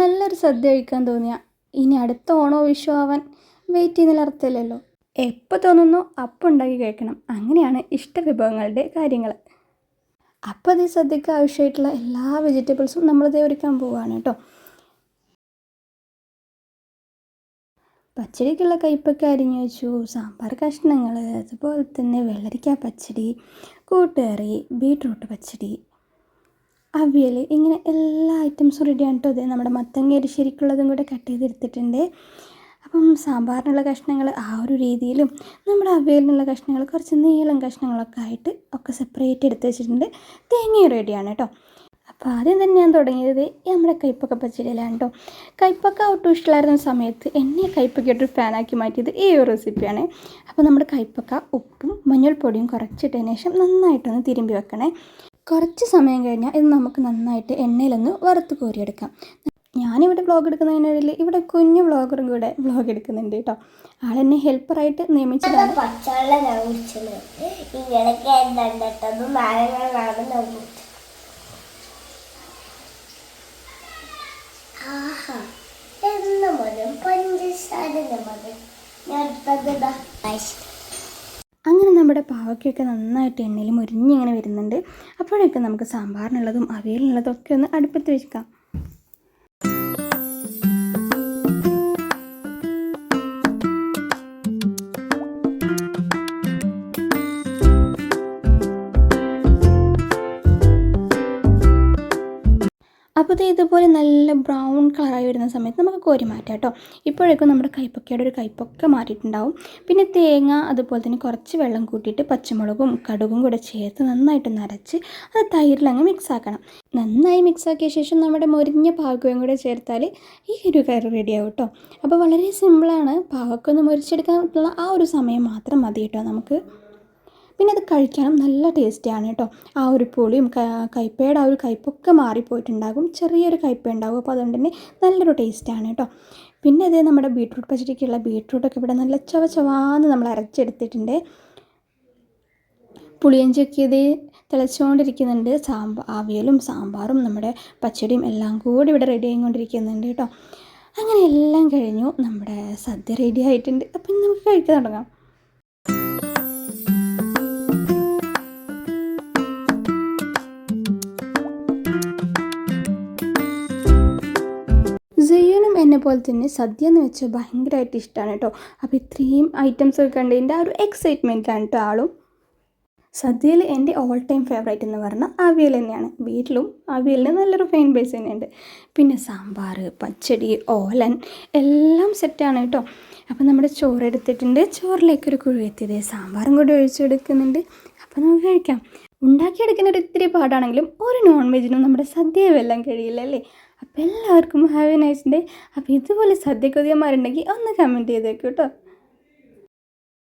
നല്ലൊരു സദ്യ കഴിക്കാൻ തോന്നിയ ഇനി അടുത്ത ഓണോ വിഷു ആവാൻ വെയിറ്റ് ചെയ്യുന്നതിൽ അർത്ഥമില്ലല്ലോ എപ്പോൾ തോന്നുന്നു അപ്പം ഉണ്ടാക്കി കഴിക്കണം. അങ്ങനെയാണ് ഇഷ്ട വിഭവങ്ങളുടെ കാര്യങ്ങൾ. അപ്പോൾ അത് സദ്യക്ക് ആവശ്യമായിട്ടുള്ള എല്ലാ വെജിറ്റബിൾസും നമ്മളിതേ ഒരുക്കാൻ പോവുകയാണ് കേട്ടോ. പച്ചടിക്കുള്ള കയ്പൊക്കെ അരിഞ്ഞു വെച്ചു. സാമ്പാർ കഷ്ണങ്ങൾ അതുപോലെ തന്നെ വെള്ളരിക്ക പച്ചടി കൂട്ടുകറി ബീട്രൂട്ട് പച്ചടി അവിയൽ ഇങ്ങനെ എല്ലാ ഐറ്റംസും റെഡിയാണ് കേട്ടോ ഇത്. നമ്മുടെ മത്തങ്ങ എരിശ്ശേരിക്കുള്ളതും കൂടെ കട്ട് ചെയ്തെടുത്തിട്ടുണ്ട്. അപ്പം സാമ്പാറിനുള്ള കഷ്ണങ്ങൾ ആ ഒരു രീതിയിലും നമ്മുടെ അവിയലിനുള്ള കഷ്ണങ്ങൾ കുറച്ച് നീളം കഷ്ണങ്ങളൊക്കെ ആയിട്ട് ഒക്കെ സെപ്പറേറ്റ് എടുത്ത് വെച്ചിട്ടുണ്ട്. തേങ്ങയും റെഡിയാണ് കേട്ടോ അപ്പോൾ ആദ്യം തന്നെ ഞാൻ തുടങ്ങിയത് നമ്മുടെ കയ്പ്പൊക്കെ പച്ചടിയിലാണ് കേട്ടോ കയ്പ്പൊക്കെ ഒട്ടും ഇഷ്ടമായിരുന്ന സമയത്ത് എന്നെ കൈപ്പൊക്കെ ഫാനാക്കി മാറ്റിയത് ഈ ഒരു റെസിപ്പിയാണ് അപ്പോൾ നമ്മുടെ കയ്പ്പൊക്ക ഉപ്പും മഞ്ഞൾപ്പൊടിയും കുറച്ചിട്ടതിന് ശേഷം നന്നായിട്ടൊന്ന് തിരുമ്പി വെക്കണേ. കുറച്ച് സമയം കഴിഞ്ഞാൽ ഇത് നമുക്ക് നന്നായിട്ട് എണ്ണയിലൊന്ന് വറുത്ത് കോരിയെടുക്കാം. ഞാനിവിടെ വ്ളോഗ് എടുക്കുന്നതിനിടയിൽ ഇവിടെ കുഞ്ഞു വ്ളോഗറും കൂടെ വ്ളോഗ് എടുക്കുന്നുണ്ട് കേട്ടോ. ആളെന്നെ ഹെൽപ്പറായിട്ട് നിയമിച്ചതാണ്. ഇങ്ങനെയൊക്കെ നാരങ്ങളാണ് ഞാൻ എടുത്തത് നമ്മുടെ പാവയ്ക്കൊക്കെ നന്നായിട്ട് എണ്ണയിൽ മുരിഞ്ഞിങ്ങനെ വരുന്നുണ്ട്. അപ്പോഴൊക്കെ നമുക്ക് സാമ്പാറിനുള്ളതും അവിയലിനുള്ളതും ഒക്കെ ഒന്ന് അടുപ്പത്ത് വെക്കാം. അപ്പോൾ ഇത് ഇതുപോലെ നല്ല ബ്രൗൺ കളറായി വരുന്ന സമയത്ത് നമുക്ക് കോരി മാറ്റാം കേട്ടോ. ഇപ്പോഴേക്കും നമ്മുടെ കൈപ്പൊക്കയുടെ ഒരു കൈപ്പൊക്കെ മാറ്റിയിട്ടുണ്ടാവും പിന്നെ തേങ്ങ അതുപോലെ തന്നെ കുറച്ച് വെള്ളം കൂട്ടിയിട്ട് പച്ചമുളകും കടുകും കൂടെ ചേർത്ത് നന്നായിട്ട് നരച്ച് അത് തൈരിലങ്ങ് മിക്സ് ആക്കണം. നന്നായി മിക്സ് ആക്കിയ ശേഷം നമ്മുടെ മുരിഞ്ഞ പാകവും കൂടെ ചേർത്താൽ ഈ ഒരു കറി റെഡിയാവും കേട്ടോ. അപ്പോൾ വളരെ സിമ്പിളാണ് പാവക്കൊന്ന് മുരിച്ചെടുക്കാനുള്ള ആ ഒരു സമയം മാത്രം മതി കേട്ടോ നമുക്ക്. പിന്നെ അത് കഴിക്കാനും നല്ല ടേസ്റ്റിയാണ് കേട്ടോ. ആ ഒരു പുളിയും കയ്പയുടെ ആ ഒരു കയ്പൊക്കെ മാറിപ്പോയിട്ടുണ്ടാകും. ചെറിയൊരു കയ്പ ഉണ്ടാകും. അപ്പോൾ അതുകൊണ്ട് തന്നെ നല്ലൊരു ടേസ്റ്റാണ് കേട്ടോ. പിന്നെ ഇത് നമ്മുടെ ബീട്രൂട്ട് പച്ചടിക്കുള്ള ബീട്രൂട്ടൊക്കെ ഇവിടെ നല്ല ചവ ചവാന്ന് നമ്മൾ അരച്ചെടുത്തിട്ടുണ്ട്. പുളിയഞ്ചൊക്കെ ഇത് തിളച്ചുകൊണ്ടിരിക്കുന്നുണ്ട്. സാമ്പാ ആവിയലും സാമ്പാറും നമ്മുടെ പച്ചടിയും എല്ലാം കൂടി ഇവിടെ റെഡി ആയിക്കൊണ്ടിരിക്കുന്നുണ്ട് കേട്ടോ. അങ്ങനെ എല്ലാം കഴിഞ്ഞു. നമ്മുടെ സദ്യ റെഡി ആയിട്ടുണ്ട്. അപ്പം നമുക്ക് കഴിക്കാൻ തുടങ്ങാം. എന്നെ പോലെ തന്നെ സദ്യ എന്ന് വെച്ചാൽ ഭയങ്കരമായിട്ട് ഇഷ്ടമാണ് കേട്ടോ. അപ്പോൾ ഇത്രയും ഐറ്റംസ് ഒക്കെ കണ്ടതിന്റെ ആ ഒരു എക്സൈറ്റ്മെന്റാണ് കേട്ടോ ആളും. സദ്യയിൽ എന്റെ ഓൾ ടൈം ഫേവറേറ്റ് എന്ന് പറഞ്ഞാൽ അവിയൽ തന്നെയാണ്. വീട്ടിലും അവിയലിന് നല്ലൊരു ഫൈൻ ബേസ് തന്നെയുണ്ട് പിന്നെ സാമ്പാർ പച്ചടി ഓലൻ എല്ലാം സെറ്റാണ് കേട്ടോ. അപ്പോൾ നമ്മുടെ ചോറ് എടുത്തിട്ടുണ്ട്. ചോറിലേക്ക് ഒരു ചോറിലേക്കൊരു കുഴുവെത്തിയത് സാമ്പാറും കൂടി ഒഴിച്ചെടുക്കുന്നുണ്ട് അപ്പോൾ നമുക്ക് കഴിക്കാം. ഉണ്ടാക്കിയെടുക്കുന്ന ഒരു ഇത്തിരി പാടാണെങ്കിലും ഒരു നോൺ വെജിനും നമ്മുടെ സദ്യ വെല്ലാൻ കഴിയില്ല അല്ലേ? അപ്പോൾ എല്ലാവർക്കും ഹാവ് എ നൈസ് ഡേ അപ്പോൾ ഇതുപോലെ സദ്യ കൊതിയന്മാരുണ്ടെങ്കിൽ ഒന്ന് കമന്റ് ചെയ്തേക്കൂ കേട്ടോ.